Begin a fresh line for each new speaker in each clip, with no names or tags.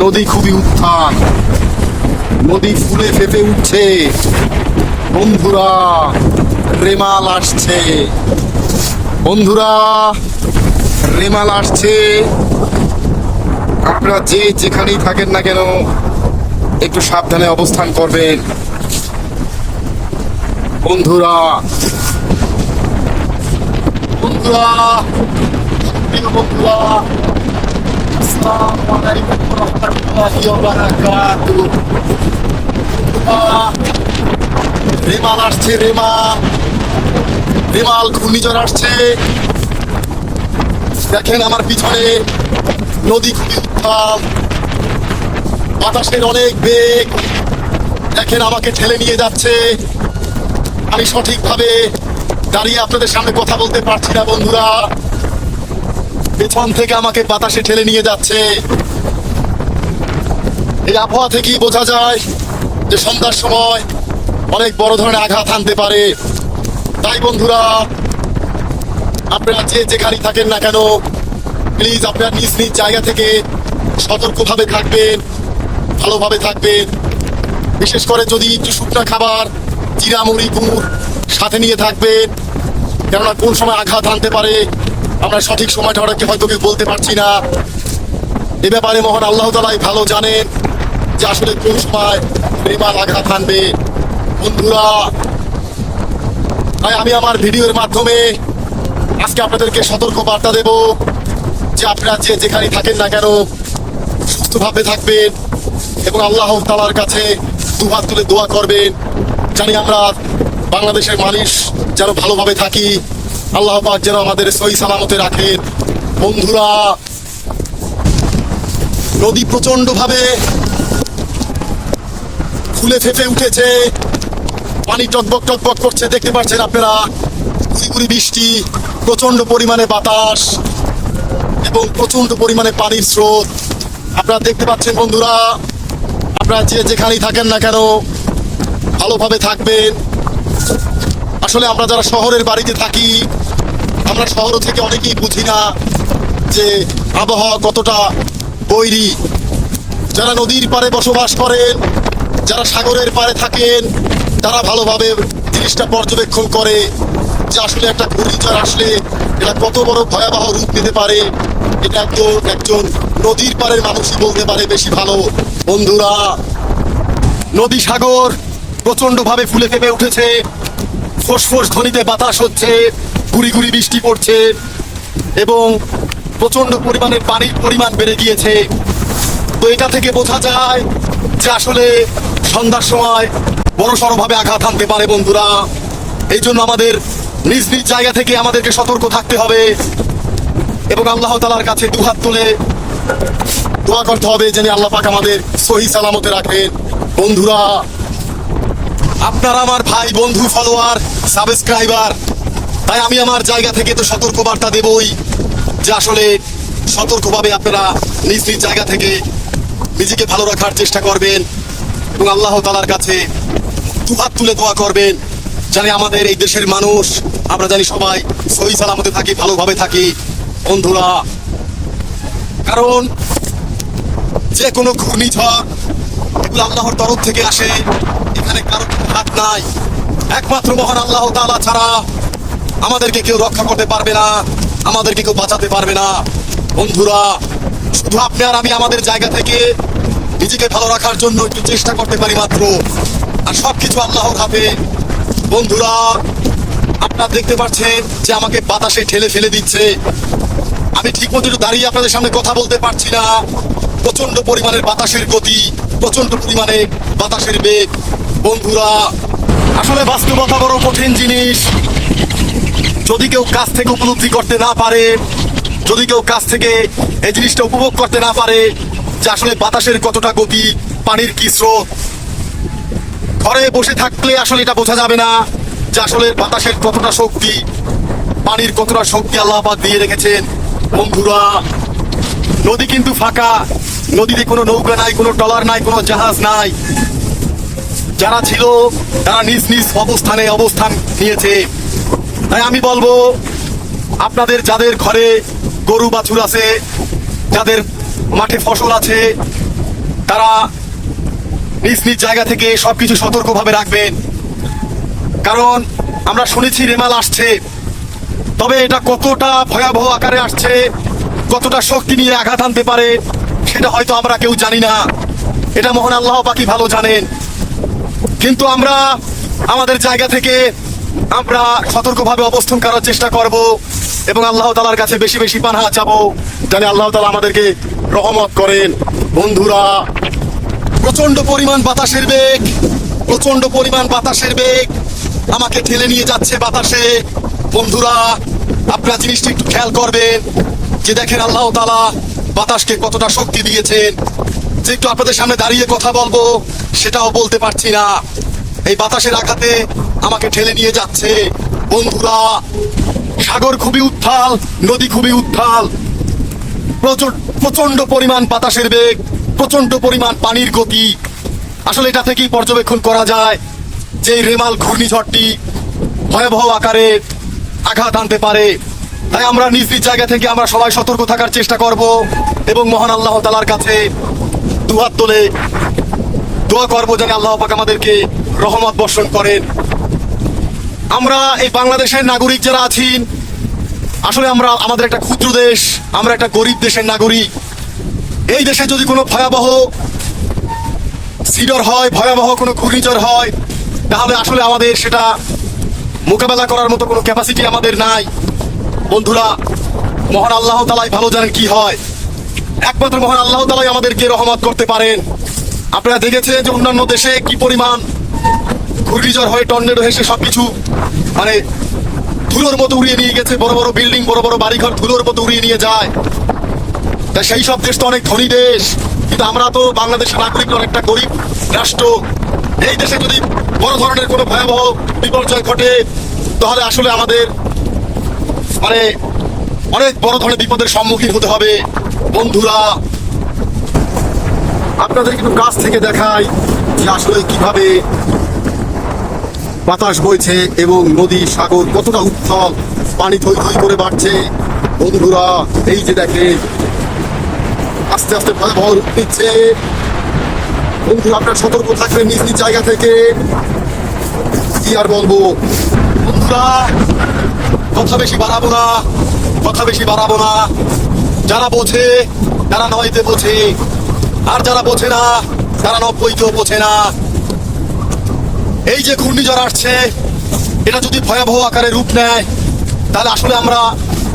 নদী খুবই উত্থান। নদী ফুলে ফেপে উঠছে। বন্ধুরা, রেমাল আসছে। বন্ধুরা, রেমাল আসছে। আপনারা যে যেখানেই থাকেন না কেন, একটু সাবধানে অবস্থান করবেন। বন্ধুরা বন্ধুরা বন্ধুরা ওয়া বারাকাতুহু বন্ধুরা, রেমাল আসছে রেমাল রেমাল ঘূর্ণিঝড় আসছে দেখেন আমার পিছনে নদী খুবই উত্তাল বাতাসের অনেক বেগ দেখেন আমাকে ঠেলে নিয়ে যাচ্ছে। আমি সঠিকভাবে দাঁড়িয়ে আপনাদের সামনে কথা বলতে পারছি না বন্ধুরা। পেছন থেকে আমাকে বাতাসে ঠেলে নিয়ে যাচ্ছে। এই আবহাওয়া থেকেই বোঝা যায় যে সন্ধ্যার সময় অনেক বড় ধরনের আঘাত আনতে পারে। তাই বন্ধুরা, আপনারা যে যেখানেই থাকেন না কেন প্লিজ আপনারা নিজ নিজ জায়গা থেকে সতর্কভাবে থাকবেন, ভালোভাবে থাকবেন। বিশেষ করে যদি একটু শুকনা খাবার জিরা মুড়ি গুড় সাথে নিয়ে থাকবেন, কেননা কোন সময় আঘাত আনতে পারে আমরা সঠিক সময়টা ওটাকে হয়তো কেউ বলতে পারছি না। এ ব্যাপারে মহান আল্লাহ তালাই ভালো জানেন যে আসলে কোন সময় রেমাল আঘাত আনবে বন্ধুরা, তাই আমি আমার ভিডিওর মাধ্যমে আজকে আপনাদেরকে সতর্ক বার্তা দেব যে আপনারা যে যেখানে থাকেন না কেন, সুস্থভাবে থাকবেন এবং আল্লাহ তালার কাছে দুহাত তুলে দোয়া করবেন। জানি আমরা বাংলাদেশের মানুষ যেন ভালোভাবে থাকি। আল্লাহ যেন আমাদের সহি সালামতে রাখেন বন্ধুরা, নদী প্রচণ্ড ভাবে ফুলে ফেপে উঠেছে। পানি টকবক টকবক করছে, দেখতে পাচ্ছেন আপনারা? গুড়ি বৃষ্টি প্রচণ্ড পরিমাণে বাতাস এবং প্রচণ্ড পরিমাণে পানির স্রোত। আপনারা দেখতে পাচ্ছেন বন্ধুরা, আপনারা যে যেখানেই থাকেন না কেন, ভালোভাবে থাকবেন। আসলে আমরা যারা শহরের বাড়িতে থাকি, আমরা শহর থেকে অনেকেই বুঝি না যে আবহাওয়া কতটা বৈরী। যারা নদীর পারে বসবাস করেন, যারা সাগরের পাড়ে থাকেন, তারা ভালোভাবে জিনিসটা পর্যবেক্ষণ করে যে আসলে একটা ঘূর্ণিঝড় আসলে এটা কত বড় ভয়াবহ রূপ নিতে পারে। এটা একজন একজন নদীর পাড়ের মানুষই বলতে পারে বেশি ভালো। বন্ধুরা, নদী সাগর প্রচণ্ড ভাবে ফুলে ফেপে উঠেছে। ফোঁস ধ্বনিতে বাতাস হচ্ছে, গুড়ি গুড়ি বৃষ্টি পড়ছে, এবং প্রচণ্ড পরিমাণে পানির পরিমাণ বেড়ে গিয়েছে। তো এটা থেকে বোঝা যায় যে আসলে সন্ধ্যার সময় বড় ভাবে আঘাত আনতে পারে বন্ধুরা। এই জন্য আমাদের নিজ নিজ জায়গা থেকে আমাদেরকে সতর্ক থাকতে হবে এবং আল্লাহ তালার কাছে দুহাত তুলে দোয়া করতে হবে, যেন আল্লাহ পাক আমাদের সহি সালামতে রাখেন। বন্ধুরা আপনার আমার ভাই বন্ধু ফলোয়ার সাবস্ক্রাইবার তাই আমি আমার জায়গা থেকে তো সতর্ক বার্তা দেবই যে আসলে সতর্কভাবে আপনারা নিজ নিজ জায়গা থেকে নিজেকে ভালো রাখার চেষ্টা করবেন এবং আল্লাহ তালার কাছে দুহাত তুলে দোয়া করবেন জানি আমাদের এই দেশের মানুষ, আমরা জানি সবাই সহি সালামতে থাকি, ভালোভাবে থাকি, বন্ধুরা। কারণ যে কোনো ঘূর্ণিঝড় এগুলো আল্লাহর তরফ থেকে আসে এখানে কারও হাত নাই। একমাত্র মহান আল্লাহ তাআলা ছাড়া আমাদেরকে কেউ রক্ষা করতে পারবে না, আমাদেরকে কেউ বাঁচাতে পারবে না। বন্ধুরা, শুধু আপনি আর আমি আমাদের জায়গা থেকে নিজেকে ভালো রাখার জন্য একটু চেষ্টা করতে পারি মাত্র। আর সবকিছু আল্লাহর হাতে। বন্ধুরা, আপনারা দেখতে পাচ্ছেন যে আমাকে বাতাসে ঠেলে ফেলে দিচ্ছে। আমি ঠিক মতো দাঁড়িয়ে আপনাদের সামনে কথা বলতে পারছি না। প্রচণ্ড পরিমাণের বাতাসের গতি প্রচণ্ড পরিমাণে বাতাসের বেগ। বন্ধুরা, আসলে বাস্তবতা বড় কঠিন জিনিস। যদি কেউ কাছ থেকে উপলব্ধি করতে না পারে, যদি কেউ কাছ থেকে এই জিনিসটা উপভোগ করতে না পারে, যে আসলে বাতাসের কতটা গতি, পানির কি স্রোত। ঘরে বসে থাকলে আসলে এটা বোঝা যাবে না যে আসলে বাতাসের কতটা শক্তি, পানির কতটা শক্তি আল্লাহ পাক দিয়ে রেখেছেন। বন্ধুরা, নদী কিন্তু ফাঁকা। নদীতে কোনো নৌকা নাই, কোনো টলার নাই, কোনো জাহাজ নাই। যারা ছিল, তারা নিজ নিজ অবস্থানে অবস্থান নিয়েছে। তাই আমি বলব, আপনাদের যাদের ঘরে গরু বাছুর আছে, যাদের মাঠে ফসল আছে, তারা নিজ নিজ জায়গা থেকে সবকিছু সতর্কভাবে রাখবেন। কারণ আমরা শুনেছি রেমাল আসছে, তবে এটা কতটা ভয়াবহ আকারে আসছে, কতটা শক্তি নিয়ে আঘাত আনতে পারে, সেটা হয়তো আমরা কেউ জানি না। এটা মহান আল্লাহ পাকি ভালো জানেন। কিন্তু আমরা আমাদের জায়গা থেকে আমরা সতর্কভাবে অবস্থান করার চেষ্টা করব এবং আল্লাহ তালার কাছে বেশি বেশি পানহা চাবো জানি আল্লাহ তালা আমাদেরকে রহমত করেন। বন্ধুরা প্রচণ্ড পরিমাণ বাতাসের বেগ প্রচণ্ড পরিমাণ বাতাসের বেগ আমাকে ঠেলে নিয়ে যাচ্ছে বাতাসে। বন্ধুরা, আপনারা জিনিসটা একটু খেয়াল করবেন যে দেখেন আল্লাহ তালা বাতাসকে কতটা শক্তি দিয়েছেন। যে একটু আপনাদের সামনে দাঁড়িয়ে কথা বলব, সেটাও বলতে পারছি না। এই বাতাসের আঘাতে আমাকে ঠেলে নিয়ে যাচ্ছে। বন্ধুরা, সাগর খুবই উত্থাল, নদী খুবই উত্থাল। প্রচণ্ড পরিমাণ বাতাসের বেগ, প্রচণ্ড পরিমাণ পানির গতি। আসলে এটা থেকেই পর্যবেক্ষণ করা যায় যে রেমাল ঘূর্ণিঝড়টি ভয়াবহ আকারে আঘাত আনতে পারে। তাই আমরা নিজ নিজ জায়গা থেকে আমরা সবাই সতর্ক থাকার চেষ্টা করব এবং মহান আল্লাহ তালার কাছে দুহাত তোলে। দোয়া করব যেন আল্লাহ পাক আমাদেরকে রহমত বর্ষণ করেন। আমরা এই বাংলাদেশের নাগরিক যারা আছি আসলে আমরা আমাদের একটা ক্ষুদ্র দেশ, আমরা একটা গরিব দেশের নাগরিক। এই দেশে যদি কোনো ভয়াবহ সিডর হয়, ভয়াবহ কোনো ঘূর্ণিঝড় হয়, তাহলে আসলে আমাদের সেটা মোকাবেলা করার মতো কোনো ক্যাপাসিটি আমাদের নাই। বন্ধুরা, মহান আল্লাহ তালাই ভালো জানেন কি হয়। একমাত্র মহান আল্লাহ তালাই আমাদেরকে রহমত করতে পারেন। আপনারা দেখেছেন যে অন্যান্য দেশে কি পরিমাণ ঘূর্ণিঝড় হয়ে, টর্নেডো হেসে সবকিছু। মানে ধুলোর মতো উড়িয়ে নিয়ে গেছে, বড় বড় বিল্ডিং, বড় বড় বাড়িঘর ধুলোর মতো উড়িয়ে নিয়ে যায়। তা সেই সব দেশ তো অনেক ধনী দেশ, কিন্তু আমরা তো বাংলাদেশের নাগরিক, অনেকটা গরিব রাষ্ট্র। এই দেশে যদি বড় ধরনের কোনো ভয়াবহ বিপর্যয় ঘটে, তাহলে আসলে আমাদের মানে অনেক বড় ধরনের বিপদের সম্মুখীন হতে হবে। বন্ধুরা, আপনাদের একটু কাছ থেকে দেখাই যে আসলে কীভাবে বাতাস বইছে এবং নদী, সাগর কতটা উত্থল পানি থই থই করে বাড়ছে। বন্ধুরা, এই যে দেখেন, আস্তে আস্তে ভয়াবহ রূপ নিচ্ছে বন্ধুরা, আপনার সতর্ক থাকবেন নিজ নিজ জায়গা থেকে। কি আর বলব? বন্ধুরা, কথা বেশি বাড়াবো না। কথা বেশি বাড়াবো না। যারা বোঝে তারা নয়তে বোঝে। আর যারা বোঝে না, তারা নব্বইতেও বোঝে না। এই যে ঘূর্ণিঝড় আসছে, এটা যদি ভয়াবহ আকারে রূপ নেয়, তাহলে আসলে আমরা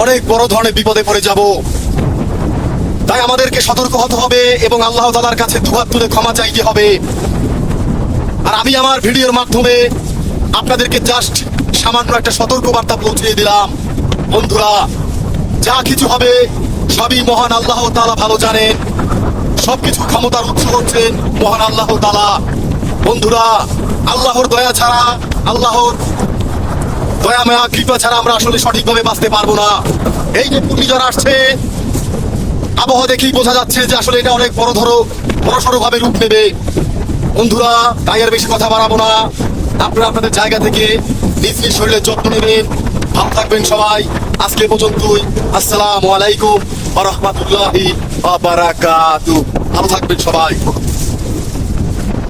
অনেক বড় ধরনের বিপদে পড়ে যাব। তাই আমাদেরকে সতর্ক হতে হবে এবং আল্লাহ তালার কাছে দুহাত তুলে ক্ষমা চাইতে হবে। আর আমি আমার ভিডিওর মাধ্যমে আপনাদেরকে জাস্ট সামান্য একটা সতর্ক বার্তা পৌঁছে দিলাম। বন্ধুরা যা কিছু হবে, সবই মহান আল্লাহ তালা ভালো জানেন সবকিছু ক্ষমতার উৎস হচ্ছেন মহান আল্লাহ তালা বন্ধুরা, আল্লাহর দয়া ছাড়া, আল্লাহর দয়া মায়া, কৃপা ছাড়া আমরা আসলে সঠিকভাবে বাঁচতে পারব না। এই যে ঘূর্ণিঝড় আসছে, আবহাওয়া দেখেই বোঝা যাচ্ছে যে আসলে এটা অনেক বড় ধরো, বড় সড়ো ভাবে রূপ নেবে। বন্ধুরা, তাই আর বেশি কথা বাড়াবো না। আপনারা আপনাদের জায়গা থেকে নিজ নিজ শরীরের যত্ন নেবেন। ভালো থাকবেন সবাই। আজকে পর্যন্তই। আসসালামু আলাইকুম রাহমাতুল্লাহি ভালো থাকবেন সবাই।